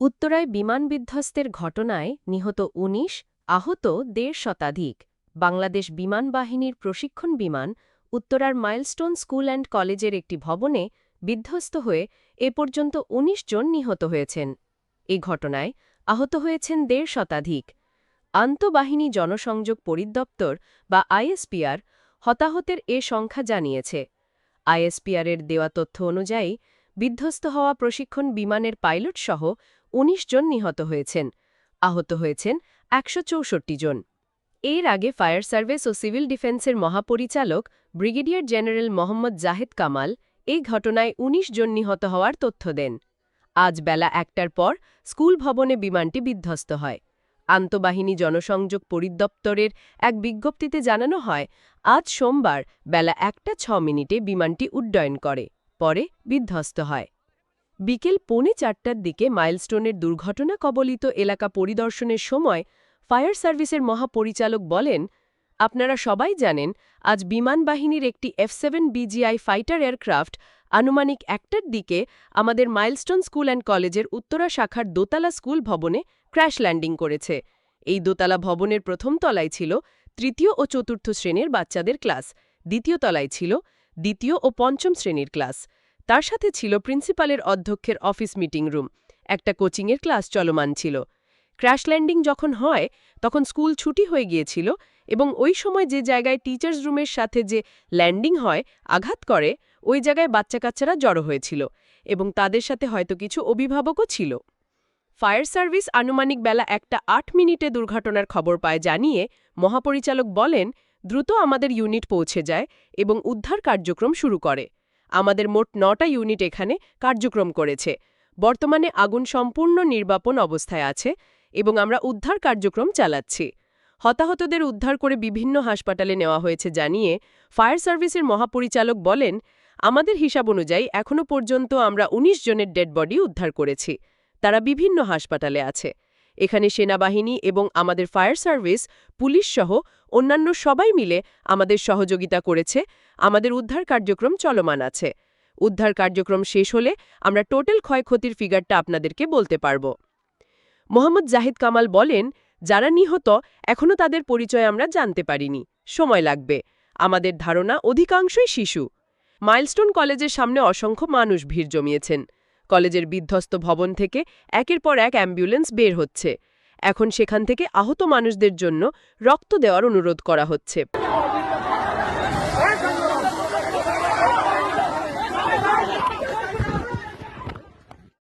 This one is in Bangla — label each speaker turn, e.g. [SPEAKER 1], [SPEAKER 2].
[SPEAKER 1] উত্তরায় বিমান বিধ্বস্তের ঘটনায় নিহত ১৯ আহত দেড় শতাধিক। বাংলাদেশ বিমান বাহিনীর প্রশিক্ষণ বিমান উত্তরার মাইলস্টোন স্কুল অ্যান্ড কলেজের একটি ভবনে বিধ্বস্ত হয়ে এ পর্যন্ত ১৯ জন নিহত হয়েছেন। এই ঘটনায় আহত হয়েছেন দেড় শতাধিক। আন্তঃবাহিনী জনসংযোগ পরিদপ্তর বা আইএসপিআর হতাহতের এ সংখ্যা জানিয়েছে। আইএসপিআরের দেওয়া তথ্য অনুযায়ী বিধ্বস্ত হওয়া প্রশিক্ষণ বিমানের পাইলটসহ ১৯ জন নিহত হয়েছেন। আহত হয়েছেন একশো চৌষট্টি জন। এর আগে ফায়ার সার্ভিস ও সিভিল ডিফেন্সের মহাপরিচালক ব্রিগেডিয়ার জেনারেল মোহাম্মদ জাহেদ কামাল এই ঘটনায় ১৯ জন নিহত হওয়ার তথ্য দেন। আজ বেলা একটার পর স্কুল ভবনে বিমানটি বিধ্বস্ত হয়। আন্তঃবাহিনী জনসংযোগ পরিদপ্তরের এক বিজ্ঞপ্তিতে জানানো হয়, আজ সোমবার বেলা একটা ছ মিনিটে বিমানটি উড্ডয়ন করে। পরে বিধ্বস্ত হয়। বিকেল পৌনে চারটার দিকে মাইলস্টোনের দুর্ঘটনা কবলিত এলাকা পরিদর্শনের সময় ফায়ার সার্ভিসের মহাপরিচালক বলেন, আপনারা সবাই জানেন, আজ বিমান বাহিনীর একটি F seven BGI fighter aircraft আনুমানিক একটার দিকে আমাদের মাইলস্টোন স্কুল অ্যান্ড কলেজের উত্তরা শাখার দোতলা স্কুল ভবনে ক্র্যাশ ল্যান্ডিং করেছে। এই দোতলা ভবনের প্রথম তলায় ছিল তৃতীয় ও চতুর্থ শ্রেণির বাচ্চাদের ক্লাস, দ্বিতীয় তলায় ছিল দ্বিতীয় ও পঞ্চম শ্রেণির ক্লাস। তার সাথে ছিল প্রিন্সিপালের অধ্যক্ষের অফিস মিটিং রুম। একটা কোচিংয়ের ক্লাস চলমান ছিল। ক্র্যাশ ল্যান্ডিং যখন হয়, তখন স্কুল ছুটি হয়ে গিয়েছিল এবং ওই সময় যে জায়গায় টিচার্স রুমের সাথে যে ল্যান্ডিং হয়, আঘাত করে, ওই জায়গায় বাচ্চা কাচ্চারা জড়ো হয়েছিল এবং তাদের সাথে হয়তো কিছু অভিভাবকও ছিল। ফায়ার সার্ভিস আনুমানিক বেলা একটা আট মিনিটে দুর্ঘটনার খবর পায় জানিয়ে মহাপরিচালক বলেন দ্রুত আমাদের ইউনিট পৌঁছে যায় এবং উদ্ধার কার্যক্রম শুরু করে। আমাদের মোট নটা ইউনিট এখানে কার্যক্রম করেছে। বর্তমানে আগুন সম্পূর্ণ নির্বাপন অবস্থায় আছে এবং আমরা উদ্ধার কার্যক্রম চালাচ্ছি। হতাহতদের উদ্ধার করে বিভিন্ন হাসপাতালে নেওয়া হয়েছে জানিয়ে ফায়ার সার্ভিসের মহাপরিচালক বলেন, আমাদের হিসাব অনুযায়ী এখনও পর্যন্ত আমরা ১৯ জনের ডেড বডি উদ্ধার করেছি। তারা বিভিন্ন হাসপাতালে আছে। এখানে সেনাবাহিনী এবং আমাদের ফায়ার সার্ভিস, পুলিশ সহ অন্যান্য সবাই মিলে আমাদের সহযোগিতা করেছে। আমাদের উদ্ধার কার্যক্রম চলমান আছে। উদ্ধার কার্যক্রম শেষ হলে আমরা টোটাল ক্ষয়ক্ষতির ফিগারটা আপনাদেরকে বলতে পারব। মোহাম্মদ জাহিদ কামাল বলেন, যারা নিহত এখনও তাদের পরিচয় আমরা জানতে পারিনি। সময় লাগবে। আমাদের ধারণা অধিকাংশই শিশু। মাইলস্টোন কলেজের সামনে অসংখ্য মানুষ ভিড় জমিয়েছেন। কলেজের বিধ্বস্ত ভবন থেকে একের পর এক অ্যাম্বুলেন্স বের হচ্ছে। এখন সেখান থেকে আহত মানুষদের জন্য রক্ত দেওয়ার অনুরোধ করা হচ্ছে।